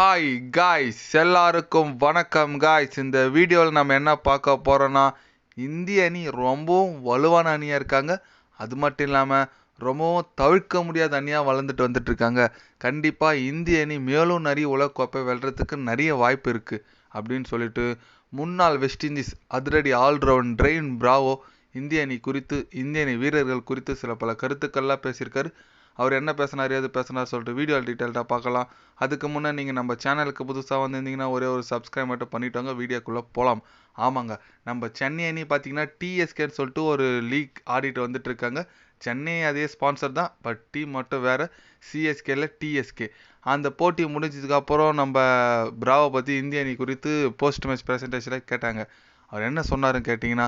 Hi guys எல்லாருக்கும் வணக்கம் guys இந்த வீடியோவில் நம்ம என்ன பார்க்க போகிறோன்னா இந்திய அணி ரொம்பவும் வலுவான அணியாக இருக்காங்க. அது மட்டும் இல்லாமல் ரொம்பவும் தவிர்க்க முடியாத அணியாக வளர்ந்துட்டு வந்துட்டு இருக்காங்க. கண்டிப்பாக இந்திய அணி மேலும் நிறைய உலகக்கோப்பை வெல்றதுக்கு நிறைய வாய்ப்பு இருக்குது அப்படின்னு சொல்லிட்டு முன்னாள் வெஸ்ட் இண்டீஸ் அதிரடி ஆல்ரவுண்ட் ட்ரெயின் பிராவோ இந்திய அணி குறித்து இந்திய அணி வீரர்கள் குறித்து சில பல கருத்துக்கள்லாம் பேசியிருக்காரு. அவர் என்ன பேசினார் எது பேசினார் சொல்லிட்டு வீடியோ டீட்டெயில்டாக பார்க்கலாம். அதுக்கு முன்னே நீங்கள் நம்ம சேனலுக்கு புதுசாக வந்திருந்தீங்கன்னா ஒரே ஒரு சப்ஸ்கிரைப் மட்டும் பண்ணிட்டோங்க வீடியோக்குள்ளே போகலாம் ஆமாங்க நம்ம சென்னை அணி பார்த்தீங்கன்னா டிஎஸ்கேன்னு சொல்லிட்டு ஒரு லீக் ஆடிட்டு வந்துட்டு இருக்காங்க. சென்னை அதே ஸ்பான்சர் தான் பட் டீம் மட்டும் வேறு சிஎஸ்கேல டிஎஸ்கே அந்த போட்டி முடிஞ்சதுக்கப்புறம் நம்ம பிராவை பற்றி இந்திய அணி குறித்து போஸ்ட் மேட்ச் ப்ரெசன்டேஷனில் கேட்டாங்க. அவர் என்ன சொன்னாருன்னு கேட்டிங்கன்னா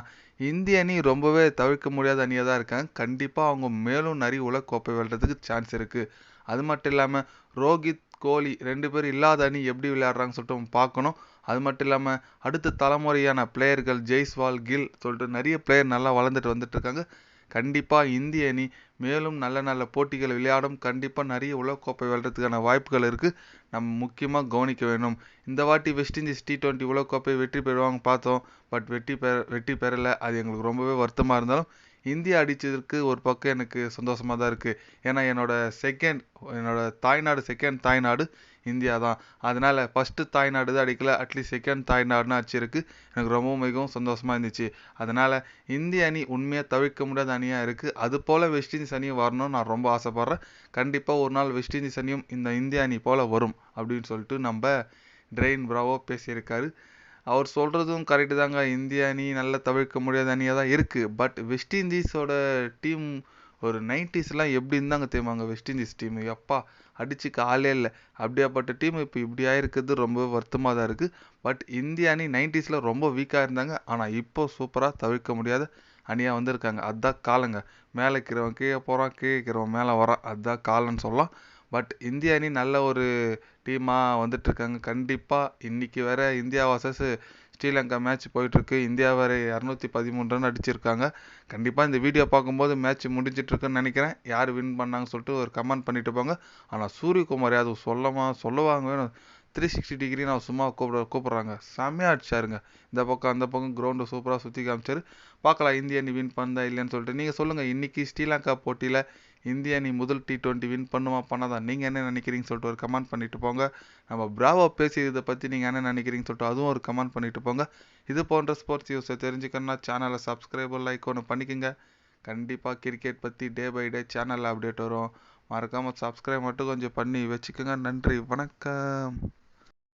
இந்திய அணி ரொம்பவே தவிர்க்க முடியாத அணியாக தான் இருக்காங்க. கண்டிப்பாக அவங்க மேலும் நிறைய உலகக்கோப்பை வெல்றதுக்கு சான்ஸ் இருக்குது அது மட்டும் இல்லாமல் ரோஹித் கோலி ரெண்டு பேரும் இல்லாத அணி எப்படி விளையாடுறாங்கன்னு சொல்லிட்டு பார்க்கணும். அது மட்டும் இல்லாமல் அடுத்த தலைமுறையான பிளேயர்கள் ஜெய்ஸ்வால் கில் சொல்லிட்டு நிறைய பிளேயர் நல்லா வளர்ந்துட்டு வந்துட்டு இருக்காங்க. கண்டிப்பாக இந்திய அணி மேலும் நல்ல நல்ல போட்டிகள் விளையாடும். கண்டிப்பாக நிறைய உலகக்கோப்பை வெல்றதுக்கான வாய்ப்புகள் இருக்குது நம்ம முக்கியமாக கவனிக்க வேணும் இந்த வாட்டி வெஸ்ட் இண்டீஸ் டி டுவெண்ட்டி உலகக்கோப்பை வெற்றி பெறுவாங்க பார்த்தோம். பட் வெற்றி பெற வெற்றி பெறலை. அது எங்களுக்கு ரொம்பவே வருத்தமாக இருந்தாலும் இந்தியா அடித்ததற்கு ஒரு பக்கம் எனக்கு சந்தோஷமாக தான் இருக்குது ஏன்னா என்னோடய செகண்ட் என்னோட தாய்நாடு செகண்ட் தாய்நாடு இந்தியா தான். அதனால் ஃபஸ்ட்டு தாய்நாடு தான் அடிக்கல அட்லீஸ்ட் செகண்ட் தாய்நாடுன்னு அடிச்சிருக்கு எனக்கு ரொம்பவும் மிகவும் சந்தோஷமாக இருந்துச்சு. அதனால் இந்திய அணி உண்மையாக தவிர்க்க முடியாத அணியாக இருக்குது அது போல் வெஸ்ட் இண்டீஸ் அணியும் வரணும்னு நான் ரொம்ப ஆசைப்பட்றேன். கண்டிப்பாக ஒரு நாள் வெஸ்ட் இண்டீஸ் அணியும் இந்த இந்திய அணி போல் வரும் அப்படின்னு சொல்லிட்டு நம்ம ட்ரெயின் ப்ராவோ பேசியிருக்காரு. அவர் சொல்கிறதும் கரெக்டு தாங்க. இந்திய அணி நல்ல தவிர்க்க முடியாத அணியாக தான் இருக்குது பட் வெஸ்ட் இண்டீஸோட டீம் ஒரு நைன்டிஸ்லாம் எப்படி இருந்தாங்க தெரியுமாங்க வெஸ்ட் இண்டீஸ் டீம் எப்பா அடிச்சுக்க ஆளே இல்லை. அப்படியாப்பட்ட டீம் இப்போ இப்படி ஆயிருக்கிறது ரொம்ப வருத்தமாக தான் இருக்குது பட் இந்திய அணி நைன்டிஸில் ரொம்ப வீக்காக இருந்தாங்க. ஆனால் இப்போ சூப்பராக தவிர்க்க முடியாத அணியாக வந்திருக்காங்க. அதுதான் காலங்க. மேலே இருக்கிறவன் கீழே போகிறான் கீழே இருக்கிறவன் மேலே வரான். அதுதான் காலன்னு சொல்லலாம். பட் இந்திய அணி நல்ல ஒரு டீமாக வந்துகிட்ருக்காங்க கண்டிப்பாக இன்றைக்கி வேற இந்தியா வர்சஸ் ஸ்ரீலங்கா மேட்ச் போயிட்டுருக்கு. இந்தியா வேறு இரநூத்தி பதிமூணு ரன் அடிச்சிருக்காங்க. கண்டிப்பாக இந்த வீடியோ பார்க்கும்போது மேட்ச் முடிஞ்சிட்ருக்குன்னு நினைக்கிறேன். யார் வின் பண்ணாங்கன்னு சொல்லிட்டு ஒரு கமெண்ட் பண்ணிட்டு போங்க. ஆனால் சூரியகுமார் யாதவ் சொல்லமா சொல்லுவாங்க வேணும் த்ரீ சிக்ஸ்டி டிகிரி நான் சும்மா கூப்பிட கூப்பிட்றாங்க. செம்மையாக அடிச்சாருங்க இந்த பக்கம் அந்த பக்கம் கிரவுண்டை சூப்பராக சுற்றி காமிச்சாரு. பார்க்கலாம் இந்திய அணி வின் பண்ணுதா இல்லைன்னு சொல்லிட்டு. நீங்கள் சொல்லுங்கள் இன்றைக்கி ஸ்ரீலங்கா போட்டியில் இந்திய அணி முதல் டி ட்வெண்ட்டி வின் பண்ணுமா பண்ணாதா? நீங்கள் என்ன நினைக்கிறீங்கன்னு சொல்லிட்டு ஒரு கமெண்ட் பண்ணிட்டு போங்க. நம்ம பிராவோ பேசி இதை பற்றி நீங்கள் என்ன நினைக்கிறீங்கன்னு சொல்லிட்டு அதுவும் ஒரு கமெண்ட் பண்ணிட்டு போங்க. இது போன்ற ஸ்போர்ட்ஸ் நியூஸை தெரிஞ்சுக்கணும்னா சேனலை சப்ஸ்கிரைப் லைக் ஒன்று பண்ணிக்கோங்க. கண்டிப்பாக கிரிக்கெட் பற்றி டே பை டே சேனலில் அப்டேட் வரும். மறக்காமல் சப்ஸ்கிரைப் மட்டும் கொஞ்சம் பண்ணி வச்சுக்கோங்க. நன்றி வணக்கம்.